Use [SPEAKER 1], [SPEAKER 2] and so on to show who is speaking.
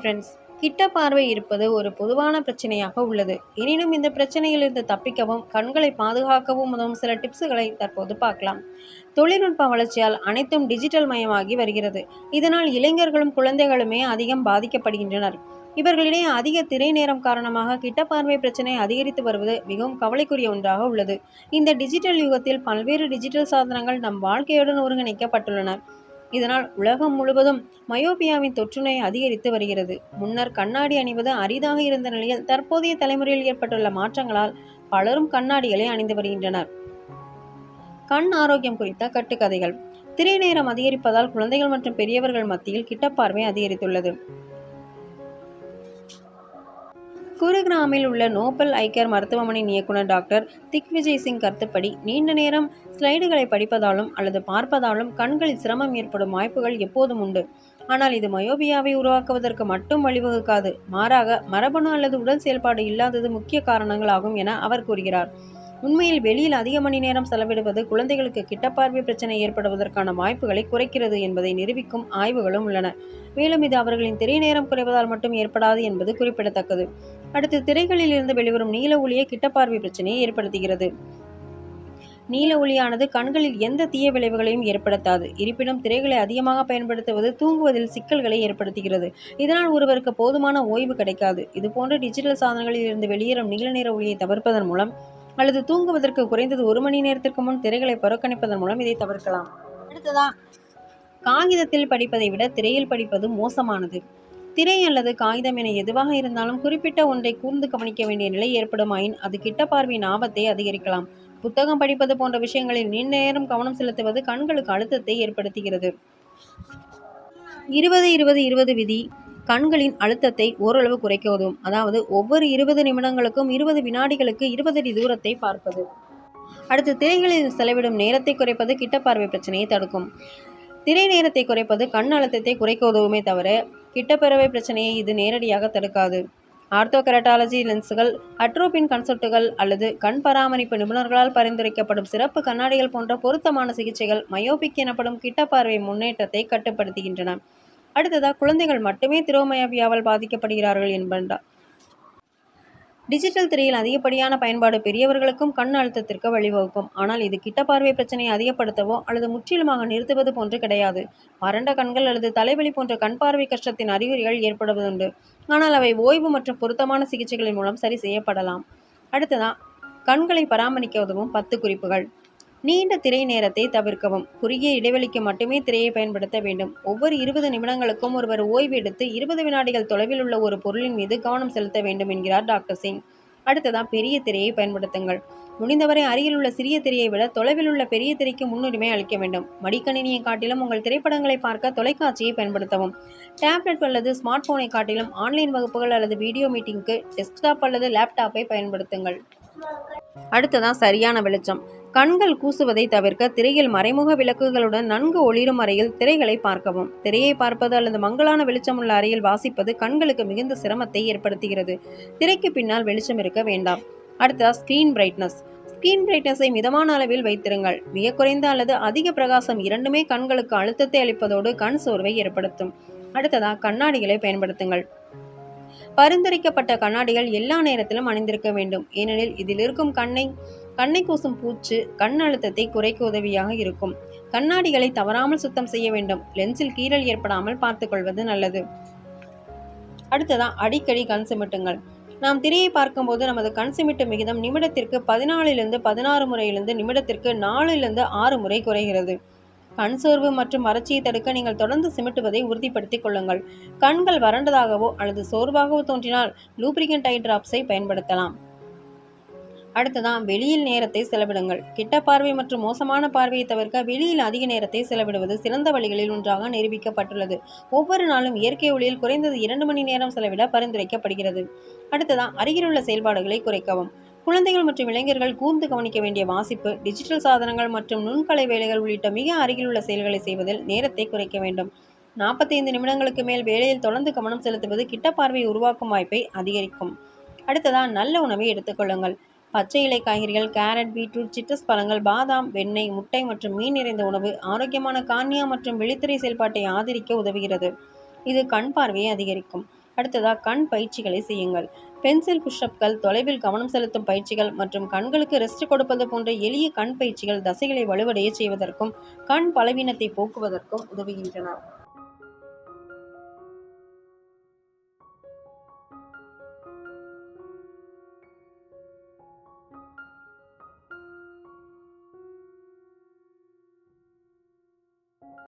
[SPEAKER 1] Friends கிட்ட பார்வை இருப்பது ஒரு பொதுவான பிரச்சனையாக உள்ளது. எனினும் இந்த பிரச்சனையிலிருந்து தப்பிக்கவும் கண்களை பாதுகாக்கவும் உதவும் சில டிப்ஸுகளை தற்போது பார்க்கலாம். தொழில்நுட்ப வளர்ச்சியால் அனைத்தும் டிஜிட்டல் மயமாகி வருகிறது. இதனால் இளைஞர்களும் குழந்தைகளுமே அதிகம் பாதிக்கப்படுகின்றனர். இவர்களிடையே அதிக திரை நேரம் காரணமாக கிட்ட பார்வை பிரச்சனை அதிகரித்து வருவது மிகவும் கவலைக்குரிய ஒன்றாக உள்ளது. இந்த டிஜிட்டல் யுகத்தில் பல்வேறு டிஜிட்டல் சாதனங்கள் நம் வாழ்க்கையுடன் ஒருங்கிணைக்கப்பட்டுள்ளன. இதனால் உலகம் முழுவதும் மயோபியாவின் தொற்றுநோய் அதிகரித்து வருகிறது. முன்னர் கண்ணாடி அணிவது அரிதாக இருந்த நிலையில் தற்போதைய தலைமுறையில் ஏற்பட்டுள்ள மாற்றங்களால் பலரும் கண்ணாடிகளை அணிந்து வருகின்றனர். கண் ஆரோக்கியம் குறித்த கட்டுக்கதைகள். திரை நேரம் அதிகரிப்பதால் குழந்தைகள் மற்றும் பெரியவர்கள் மத்தியில் கிட்டப்பார்வை அதிகரித்துள்ளது. குருகிராமில் உள்ள நோபல் ஐக்கர் மருத்துவமனையின் இயக்குனர் டாக்டர் திக்விஜய் சிங் கருத்துப்படி நீண்ட நேரம் ஸ்லைடுகளை படிப்பதாலும் அல்லது பார்ப்பதாலும் கண்களில் சிரமம் ஏற்படும் வாய்ப்புகள் எப்போதும் உண்டு. ஆனால் இது மயோபியாவை உருவாக்குவதற்கு மட்டும் வழிவகுக்காது. மாறாக மரபணு அல்லது உடல் செயல்பாடு இல்லாதது முக்கிய காரணங்களாகும் என அவர் கூறுகிறார். உண்மையில் வெளியில் அதிக மணி நேரம் செலவிடுவது குழந்தைகளுக்கு கிட்டப்பார்வை பிரச்சனை ஏற்படுவதற்கான வாய்ப்புகளை குறைக்கிறது என்பதை நிரூபிக்கும் ஆய்வுகளும் உள்ளன. மேலும் இது அவர்களின் திரை நேரம் குறைவதால் மட்டும் ஏற்படாது என்பது குறிப்பிடத்தக்கது. அடுத்து திரைகளில் இருந்து வெளிவரும் நீல ஒளியே கிட்டப்பார்வை பிரச்சனையை ஏற்படுத்துகிறது. நீல ஒளியானது கண்களில் எந்த தீய விளைவுகளையும் ஏற்படுத்தாது. இருப்பினும் திரைகளை அதிகமாக பயன்படுத்துவது தூங்குவதில் சிக்கல்களை ஏற்படுத்துகிறது. இதனால் ஒருவருக்கு போதுமான ஓய்வு கிடைக்காது. இதுபோன்ற டிஜிட்டல் சாதனங்களில் இருந்து வெளியேறும் நீல நிற ஒளியை தவிர்ப்பதன் மூலம் அல்லது தூங்குவதற்கு குறைந்தது ஒரு மணி நேரத்திற்கு முன் திரைகளை புறக்கணிப்பதன் மூலம் இதை தவிர்க்கலாம். அடுத்ததா காகிதத்தில் படிப்பதை விட திரையில் படிப்பது மோசமானது. திரை அல்லது காகிதம் என எதுவாக இருந்தாலும் குறிப்பிட்ட ஒன்றை கூர்ந்து கவனிக்க வேண்டிய நிலை ஏற்படுமாயின் அது கிட்ட பார்வையின் ஆபத்தை அதிகரிக்கலாம். புத்தகம் படிப்பது போன்ற விஷயங்களில் நீண்ட நேரம் கவனம் செலுத்துவது கண்களுக்கு அழுத்தத்தை ஏற்படுத்துகிறது. இருபது இருபது இருபது விதி கண்களின் அழுத்தத்தை ஓரளவு குறைக்க உதவும் அதாவது ஒவ்வொரு இருபது நிமிடங்களுக்கும் இருபது வினாடிகளுக்கு இருபது அடி தூரத்தை பார்ப்பது. அடுத்து திரைகளில் செலவிடும் நேரத்தை குறைப்பது கிட்ட பார்வை பிரச்சனையை தடுக்கும். திரை நேரத்தை குறைப்பது கண் அழுத்தத்தை குறைக்க உதவுமே தவிர கிட்டப்பறவை பிரச்சனையை இது நேரடியாக தடுக்காது. ஆர்த்தோகெரட்டாலஜி லென்ஸுகள் அட்ரோபின் கன்செப்டுகள் அல்லது கண் பராமரிப்பு நிபுணர்களால் பரிந்துரைக்கப்படும் சிறப்பு கண்ணாடிகள் போன்ற பொருத்தமான சிகிச்சைகள் மயோபிக் எனப்படும் கிட்ட பார்வை முன்னேற்றத்தை கட்டுப்படுத்துகின்றன. அடுத்ததாக குழந்தைகள் மட்டுமே திரோமயவியாவால் பாதிக்கப்படுகிறார்கள் என்பன்றார் டிஜிட்டல் திரையில் அதிகப்படியான பயன்பாடு பெரியவர்களுக்கும் கண் அழுத்தத்திற்கு வழிவகுக்கும். ஆனால் இது கிட்ட பார்வை பிரச்சனையை அதிகப்படுத்தவோ அல்லது முற்றிலுமாக நிறுத்துவது போன்று கிடையாது. வறண்ட கண்கள் அல்லது தலைவலி போன்ற கண் பார்வை கஷ்டத்தின் அறிகுறிகள் ஏற்படுவதுண்டு. ஆனால் அவை ஓய்வு மற்றும் பொருத்தமான சிகிச்சைகளின் மூலம் சரி செய்யப்படலாம். அடுத்ததான் கண்களை பராமரிக்க உதவும் பத்து குறிப்புகள். நீண்ட திரை நேரத்தை தவிர்க்கவும். குறுகிய இடைவெளிக்கு மட்டுமே திரையை பயன்படுத்த வேண்டும். ஒவ்வொரு இருபது நிமிடங்களுக்கும் ஒருவர் ஓய்வு எடுத்து இருபது வினாடிகள் தொலைவில் உள்ள ஒரு பொருளின் மீது கவனம் செலுத்த வேண்டும் என்கிறார் டாக்டர் சிங். அடுத்ததாக பெரிய திரையை பயன்படுத்துங்கள். முடிந்தவரை அருகில் உள்ள சிறிய திரையை விட தொலைவில் உள்ள பெரிய திரைக்கு முன்னுரிமை அளிக்க வேண்டும். மடிக்கணினியை காட்டிலும் உங்கள் திரைப்படங்களை பார்க்க தொலைக்காட்சியை பயன்படுத்தவும். டேப்லெட் அல்லது ஸ்மார்ட் போனை காட்டிலும் ஆன்லைன் வகுப்புகள் அல்லது வீடியோ மீட்டிங்க்கு டெஸ்க்டாப் அல்லது லேப்டாப்பை பயன்படுத்துங்கள். அடுத்ததான் சரியான வெளிச்சம். கண்கள் கூசுவதை தவிர்க்க திரையில் மறைமுக விளக்குகளுடன் நன்கு ஒளிரும் அறையில் திரைகளை பார்க்கவும். திரையை பார்ப்பது அல்லது மங்களான வெளிச்சமுள்ள அறையில் வாசிப்பது கண்களுக்கு மிகுந்த சிரமத்தை ஏற்படுத்துகிறது. திரைக்கு பின்னால் வெளிச்சம் இருக்க வேண்டாம். அடுத்ததா ஸ்க்ரீன் பிரைட்னஸ் ஸ்கிரீன் பிரைட்னஸை மிதமான அளவில் வைத்திருங்கள். மிக குறைந்த அல்லது அதிக பிரகாசம் இரண்டுமே கண்களுக்கு அழுத்தத்தை அளிப்பதோடு கண் சோர்வை ஏற்படுத்தும். அடுத்ததா கண்ணாடிகளை பயன்படுத்துங்கள். பரிந்துரைக்கப்பட்ட கண்ணாடிகள் எல்லா நேரத்திலும் அணிந்திருக்க வேண்டும். ஏனெனில் இதில் இருக்கும் கண்ணை கண்ணை கூசும் பூச்சு கண் அழுத்தத்தை குறைக்க உதவியாக இருக்கும். கண்ணாடிகளை தவறாமல் சுத்தம் செய்ய வேண்டும். லென்ஸில் கீறல் ஏற்படாமல் பார்த்துக்கொள்வது நல்லது. அடுத்ததான் அடிக்கடி கண் சிமிட்டுங்கள். நாம் திரையை பார்க்கும்போது நமது கண் சிமிட்டு விகிதம் நிமிடத்திற்கு பதினாலிலிருந்து பதினாறு முறையிலிருந்து நிமிடத்திற்கு நாலிலிருந்து ஆறு முறை குறைகிறது. கண் சோர்வு மற்றும் வறட்சியை தடுக்க நீங்கள் தொடர்ந்து சிமிட்டுவதை உறுதிப்படுத்திக் கொள்ளுங்கள். கண்கள் வறண்டதாகவோ அல்லது சோர்வாகவோ தோன்றினால் லூப்ரிகன்ட் ஐ டிராப்ஸை பயன்படுத்தலாம். அடுத்ததான் வெளியில் நேரத்தை செலவிடுங்கள். கிட்ட பார்வை மற்றும் மோசமான பார்வையை தவிர்க்க வெளியில் அதிக நேரத்தை செலவிடுவது சிறந்த வழிகளில் ஒன்றாக நிரூபிக்கப்பட்டுள்ளது. ஒவ்வொரு நாளும் இயற்கை ஒளியில் குறைந்தது இரண்டு மணி நேரம் செலவிட பரிந்துரைக்கப்படுகிறது. அடுத்ததான் அருகிலுள்ள செயல்பாடுகளை குறைக்கவும். குழந்தைகள் மற்றும் இளைஞர்கள் கூர்ந்து கவனிக்க வேண்டிய வாசிப்பு டிஜிட்டல் சாதனங்கள் மற்றும் நுண்கலை வேலைகள் உள்ளிட்ட மிக அருகிலுள்ள செயல்களை செய்வதில் நேரத்தை குறைக்க வேண்டும். நாற்பத்தைந்து நிமிடங்களுக்கு மேல் வேலையில் தொடர்ந்து கவனம் செலுத்துவது கிட்ட பார்வை உருவாக்கும் வாய்ப்பை அதிகரிக்கும். அடுத்ததா நல்ல உணவை எடுத்துக்கொள்ளுங்கள் பச்சை இலை காய்கறிகள் கேரட் பீட்ரூட் சிட்ரஸ் பழங்கள் பாதாம் வெண்ணெய் முட்டை மற்றும் மீன் நிறைந்த உணவு ஆரோக்கியமான கார்னியா மற்றும் விழித்திரை செயல்பாட்டை ஆதரிக்க உதவுகிறது. இது கண் பார்வையை அதிகரிக்கும். அடுத்ததாக கண் பயிற்சிகளை செய்யுங்கள். பென்சில் புஷ்அப்கள் தொலைவில் கவனம் செலுத்தும் பயிற்சிகள் மற்றும் கண்களுக்கு ரெஸ்ட் கொடுப்பது போன்ற எளிய கண் பயிற்சிகள் தசைகளை வலுவடைய செய்வதற்கும் கண் பலவீனத்தை போக்குவதற்கும் உதவுகின்றன.